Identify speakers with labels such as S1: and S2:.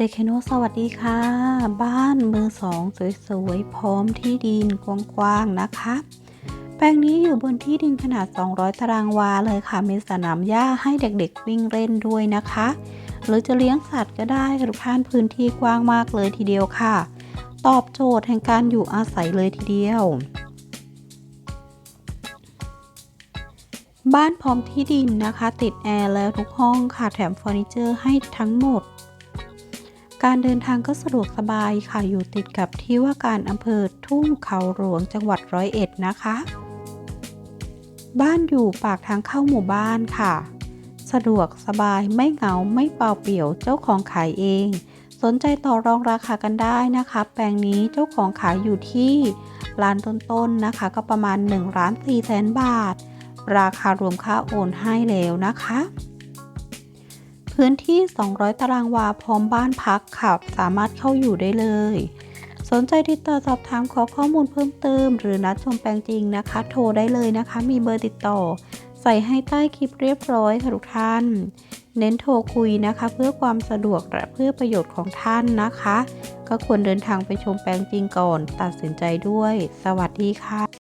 S1: เจเคโนสวัสดีค่ะ บ้านมือสองสวยๆ พร้อมที่ดินกว้างๆนะคะ แปลงนี้อยู่บนที่ดินขนาด 200 ตารางวาเลยค่ะ มีสนามหญ้าให้เด็กๆ วิ่งเล่นด้วยนะคะ หรือจะเลี้ยงสัตว์ก็ได้ค่ะทุกท่านพื้นที่กว้างมากเลยทีเดียวค่ะ ตอบโจทย์แห่งการอยู่อาศัยเลยทีเดียว บ้านพร้อมที่ดินนะคะ ติดแอร์แล้วทุกห้องค่ะแถมเฟอร์นิเจอร์ให้ทั้งหมด การเดินทางก็สะดวกสบายค่ะอยู่ติดกับที่ว่าการอำเภอทุ่งเขาหลวงจังหวัดร้อยเอ็ดนะคะ บ้านอยู่ปากทางเข้าหมู่บ้านค่ะ สะดวกสบายไม่เหงาไม่เปล่าเปลี่ยวเจ้าของขายเอง สนใจต่อรองราคากันได้นะคะ แปลงนี้เจ้าของขายอยู่ที่ร้านต้นๆนะคะ ก็ประมาณ1ล้าน4แสนบาท ราคารวมค่าโอนให้แล้วนะคะ พื้นที่ 200 ตารางวาพร้อมบ้านพักค่ะ สามารถเข้าอยู่ได้เลย สนใจติดต่อสอบถามขอข้อมูลเพิ่มเติม หรือนัดชมแปลงจริงนะคะ โทรได้เลยนะคะ มีเบอร์ติดต่อ ใส่ให้ใต้คลิปเรียบร้อยค่ะทุกท่าน เน้นโทรคุยนะคะ เพื่อความสะดวกและเพื่อประโยชน์ของท่านนะคะ ก็ควรเดินทางไปชมแปลงจริงก่อน ตัดสินใจด้วย สวัสดีค่ะ